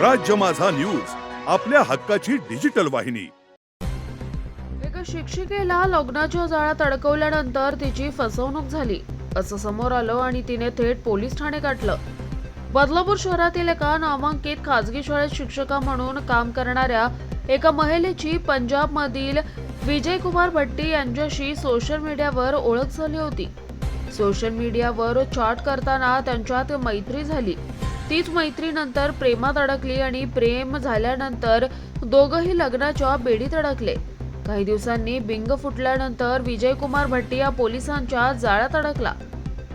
राज्य माझा न्यूज आपल्या हक्काची डिजिटल वाहिनी. एका शिक्षिकेला लग्नाच्या जाळ्यात अडकवल्यानंतर तिची फसवणूक झाली. असं समोर आलं आणि तिने थेट पोलीस ठाणे गाठलं. बदलापूर शहरातील एका नामांकित खाजगी शाळेत शिक्षका म्हणून काम करणाऱ्या एका महिलेची पंजाबमधील विजय कुमार भट्टी यांच्याशी सोशल मीडियावर ओळख झाली होती. सोशल मीडियावर चॅट करताना त्यांच्यात मैत्री झाली. तीच मैत्री नंतर प्रेमात अडकली आणि प्रेम झाल्यानंतर दोघंही लग्नाच्या बेडीत अडकले. काही दिवसांनी बिंग फुटल्यानंतर विजय कुमार भट्टी या पोलिसांच्या जाळ्यात अडकला.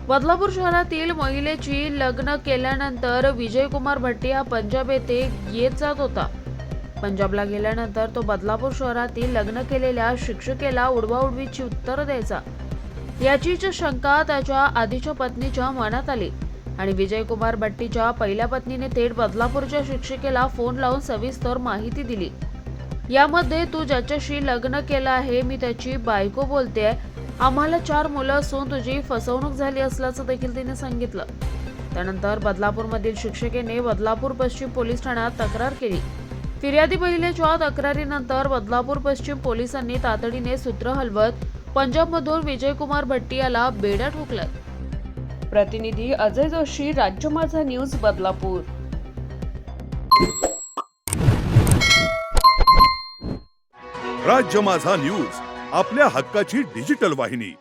बदलापूर शहरातील महिलेची लग्न केल्यानंतर विजय कुमार भट्टी हा पंजाब येथे येत जात होता. पंजाबला गेल्यानंतर तो बदलापूर शहरातील लग्न केलेल्या शिक्षिकेला उडवाउडवीची उत्तर द्यायचा. याचीच शंका त्याच्या आधीच्या पत्नीच्या मनात आली. आणि विजयकुमार भट्टीच्या पहिल्या पत्नीने थेट बदलापूरच्या शिक्षिकेला फोन लावून सविस्तर माहिती दिली. यामध्ये तू ज्याच्याशी लग्न केलं आहे मी त्याची बायको बोलते आम्हाला चार मुलं असून तुझी फसवणूक झाली असल्याचं देखील तिने सांगितलं. त्यानंतर बदलापूरमधील शिक्षिकेने बदलापूर पश्चिम पोलीस ठाण्यात तक्रार केली. फिर्यादी महिलेच्या तक्रारीनंतर बदलापूर पश्चिम पोलिसांनी तातडीने सूत्र हलवत पंजाबमधून विजयकुमार भट्टी याला बेड्या ठोकल्यात. प्रतिनिधी अजय जोशी राज्य माझा न्यूज बदलापूर. राज्य माझा न्यूज आपल्या हक्काची डिजिटल वाहिनी.